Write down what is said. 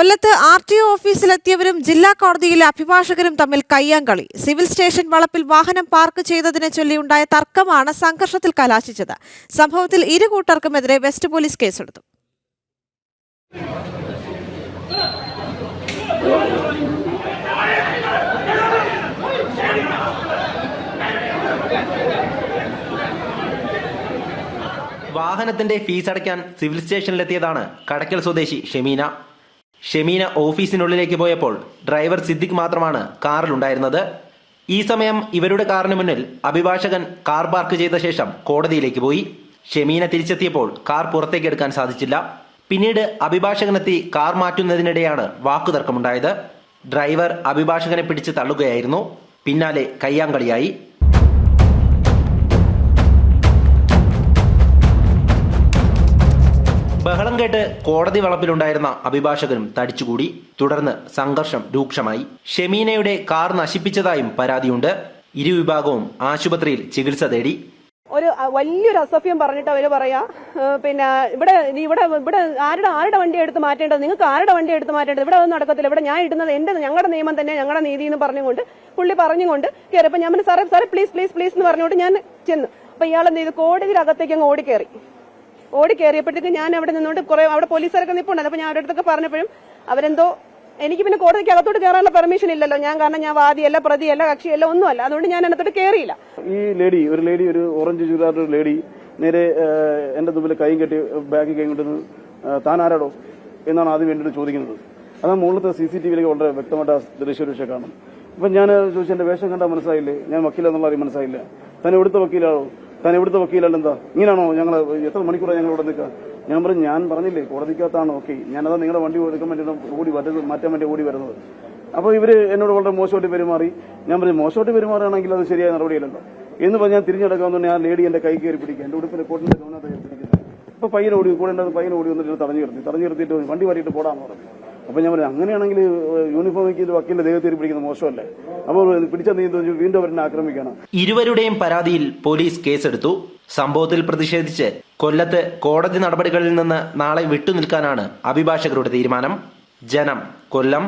കൊല്ലത്ത് R T O ഓഫീസിലെത്തിയവരും ജില്ലാ കോടതിയിലെ അഭിഭാഷകരും തമ്മിൽ കയ്യാങ്കളി സിവിൽ സ്റ്റേഷൻ വളപ്പിൽ വാഹനം പാർക്ക് ചെയ്തതിനെ ചൊല്ലിയുണ്ടായ തർക്കമാണ് സംഘർഷത്തിൽ കലാശിച്ചത്. സംഭവത്തിൽ ഇരു കൂട്ടർക്കുമെതിരെ വെസ്റ്റ് പോലീസ് കേസെടുത്തു. വാഹനത്തിന്റെ ഫീസ് അടയ്ക്കാൻ സിവിൽ സ്റ്റേഷനിലെത്തിയതാണ് കടയ്ക്കൽ സ്വദേശി ഷെമീന. ഷെമീന ഓഫീസിനുള്ളിലേക്ക് പോയപ്പോൾ ഡ്രൈവർ സിദ്ദിഖ് മാത്രമാണ് കാറിലുണ്ടായിരുന്നത്. ഈ സമയം ഇവരുടെ കാറിന് മുന്നിൽ അഭിഭാഷകൻ കാർ പാർക്ക് ചെയ്ത ശേഷം കോടതിയിലേക്ക് പോയി. ഷെമീന തിരിച്ചെത്തിയപ്പോൾ കാർ പുറത്തേക്ക് എടുക്കാൻ സാധിച്ചില്ല. പിന്നീട് അഭിഭാഷകനെത്തി കാർ മാറ്റുന്നതിനിടെയാണ് വാക്കുതർക്കമുണ്ടായത്. ഡ്രൈവർ അഭിഭാഷകനെ പിടിച്ച് തള്ളുകയായിരുന്നു. പിന്നാലെ കയ്യാങ്കളിയായി. കേട്ട് കോടതി വളപ്പിലുണ്ടായിരുന്ന അഭിഭാഷകനും തടിച്ചുകൂടി. തുടർന്ന് സംഘർഷം രൂക്ഷമായി. ഷെമീനയുടെ കാർ നശിപ്പിച്ചതായും പരാതിയുണ്ട്. ഇരുവിഭാഗവും ആശുപത്രിയിൽ ചികിത്സ തേടി. ഒരു വലിയൊരു അസഭ്യം പറഞ്ഞിട്ട് അവർ പറയാ. പിന്നെ ഇവിടെ ഇവിടെ ഇവിടെ ആരുടെ ആരുടെ വണ്ടി എടുത്ത് മാറ്റേണ്ടത്? നിങ്ങൾക്ക് ആരുടെ വണ്ടി എടുത്ത് മാറ്റേണ്ടത്? ഇവിടെ ഒന്നും നടക്കത്തില്ല. ഇവിടെ ഞാൻ ഇടുന്നത് എന്റെ ഞങ്ങളുടെ നിയമം തന്നെ ഞങ്ങളുടെ നീതി എന്ന് പറഞ്ഞുകൊണ്ട് പുള്ളി പറഞ്ഞുകൊണ്ട് കയറിയപ്പോ ഞാൻ സാറേ സാറേ പ്ലീസ് പ്ലീസ് പ്ലീസ് എന്ന് പറഞ്ഞുകൊണ്ട് ഞാൻ ചെന്നു. അപ്പൊ ഇയാൾ എന്ത് ചെയ്തു? കോടതിയുടെ അകത്തേക്ക് അങ്ങ് ഓടിക്കേറി. ഓടി കയറിയപ്പോഴത്തേക്ക് ഞാൻ അവിടെ നിന്നുകൊണ്ട് കുറെ അവിടെ പോലീസുകാരൊക്കെ നിപ്പുണ്ട്. അപ്പൊ ഞാൻ അവരുടെ അടുത്തൊക്കെ പറഞ്ഞപ്പോഴും അവരെന്തോ എനിക്ക് പിന്നെ കോടതിക്ക് അകത്തോട്ട് കയറാനുള്ള പെർമിഷൻ ഇല്ലല്ലോ. ഞാൻ കാരണം ഞാൻ വാദിയല്ല പ്രതിയല്ല കക്ഷിയല്ല ഒന്നുമല്ല. അതുകൊണ്ട് ഞാൻ അതിനകത്തോട്ട് കയറിയില്ല ഈ ലേഡി ഒരു ലേഡി ഒരു ഓറഞ്ച് ചുരിദാറിന്റെ ഒരു ലേഡി നേരെ എന്റെ മുമ്പിൽ കൈയും കെട്ടി ബാഗ് കൈ കൊണ്ടുവന്ന് താൻ ആരാടോ എന്നാണ് ആദ്യം വേണ്ടിയിട്ട് ചോദിക്കുന്നത്. അത് മുകളിലത്തെ സി സി ടി വിയിലേക്ക് വളരെ വ്യക്തമായിട്ട് ദൃശ്യദൃശ്യം കാണും. അപ്പൊ ഞാൻ ചോദിച്ചു എന്റെ വേഷം കണ്ടാൽ മനസ്സിലായില്ലേ? ഞാൻ വക്കീലെന്നുള്ള അറിയാൻ മനസ്സിലായില്ല. തന്നെ എടുത്ത വക്കീലാണോ? താൻ എവിടുത്തെ വക്കീലല്ല എന്താ? ഇങ്ങനെയാണോ ഞങ്ങൾ എത്ര മണിക്കൂറാണ് ഞങ്ങൾ ഇവിടെ നിൽക്കുക? ഞാൻ പറഞ്ഞു ഞാൻ പറഞ്ഞില്ലേ കോടതിക്കകത്താണ് ഓക്കെ. ഞാനതാ നിങ്ങളുടെ വണ്ടി എടുക്കാൻ വേണ്ടി ഓടി വരുന്നത് മാറ്റാൻ വേണ്ടി ഓടി വരുന്നത്. അപ്പോൾ ഇവർ എന്നോട് വളരെ മോശമായിട്ട് പെരുമാറി. ഞാൻ പറഞ്ഞു മോശമായിട്ട് പെരുമാറുകയാണെങ്കിൽ അത് ശരിയായ നടപടിയല്ലല്ലോ. എന്ന് പറഞ്ഞ് ഞാൻ തിരിഞ്ഞെടുക്കാൻ തന്നെ ആ ലേഡി എന്റെ കൈ കയറി പിടിക്കുക. എന്റെ കോട്ടിന്റെ കോട്ടിന്റെ കയറി പിടിക്കുക അപ്പൊ പയ്യൻ ഓടി കൂടെ ഉണ്ടായിരുന്ന പയ്യൻ ഓടി വന്നിട്ട് തടഞ്ഞു കിടത്തി തടഞ്ഞു കിടത്തിയിട്ട് വണ്ടി വരിയിട്ട് പോടാന്ന് പറഞ്ഞു. അപ്പൊ ഞാൻ പറഞ്ഞു അങ്ങനെയാണെങ്കിൽ യൂണിഫോം വെക്കിയത് വക്കീലിന്റെ ദേഹത്തേരി പിടിക്കുന്നത് മോശമല്ലേ? അപ്പോൾ പിടിച്ച നീ വീണ്ടും അവരെന്നെ ആക്രമിക്കണം ഇരുവരുടെയും പരാതിയിൽ പോലീസ് കേസെടുത്തു. സംഭവത്തിൽ പ്രതിഷേധിച്ച് കൊല്ലത്ത് കോടതി നടപടികളിൽ നിന്ന് നാളെ വിട്ടുനിൽക്കാനാണ് അഭിഭാഷകരുടെ തീരുമാനം. ജനം കൊല്ലം.